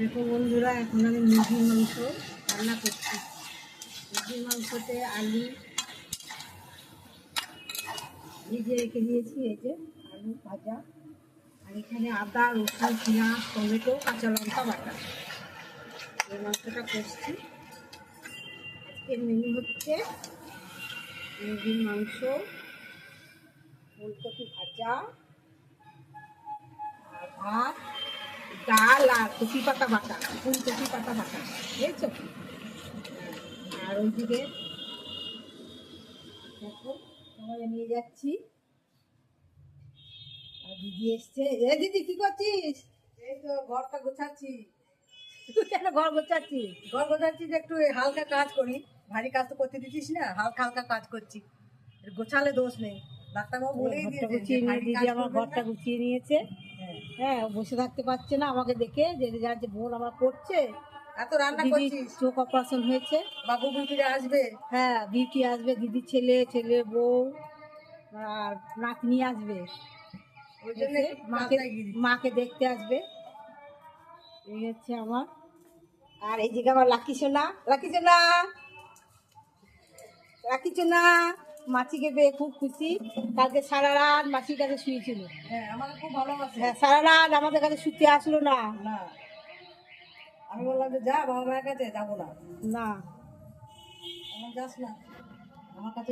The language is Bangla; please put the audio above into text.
দেখো বন্ধুরা, এখন আমি মুরগির মাংস রান্না করছি। মুরগির মাংসতে আলু ভিজে রেখে দিয়েছি, এই যে আলু ভাজা। আর এখানে আদা, রসুন, পেঁয়াজ, টমেটো, কাঁচা লঙ্কা বাটা। এই মাংসটা করছি। আজকের মেনু হচ্ছে মুরগির মাংস, ফুলকপি ভাজা, আর ভাত। আর কপি পাতা বাটা ফুলকপি পাতা বাটা বুঝেছ? আর ওইদিকে দেখো সবাই নিয়ে যাচ্ছি। আর দিদি এসছে। এ দিদি কি করছিস? এই তো ঘরটা গোছাচ্ছি। তুই কেন ঘর গোছাচ্ছিস? ঘর গোছাচ্ছি যে একটু হালকা কাজ করি। ভারী কাজ তো করতে দিচ্ছিস না হালকা হালকা কাজ করছি। গোছালে দোষ নেই। ডাক্তারবাবু বলেই দিয়েছে আমার ঘরটা গুছিয়ে নিয়েছে। হ্যাঁ। বসে থাকতে পারছে না আমাকে দেখে যে যার যে বোন আমার করছে। এত রান্না দিদি করছিস? চোখ অপারেশন হয়েছে। বাবু বিউটিরা আসবে? হ্যাঁ বিউটি আসবে দিদির ছেলে ছেলের বউ আর নাতনি আসবে। মাকে। মাকে দেখতে আসবে। এই হচ্ছে আমার। আর এই দিকে আমার লাকি সোনা। লাকি সোনা! লাকি সোনা! মাছিকে পেয়ে খুব খুশি। কালকে সারা রাত মাছির কাছে শুয়েছিল। হ্যাঁ হ্যাঁ সারা রাত আমাদের কাছে শুতে আসলো না। না। আমি বললাম যে যা বাবা মায়ের কাছে যাব না। না। যাস না। আমার কাছে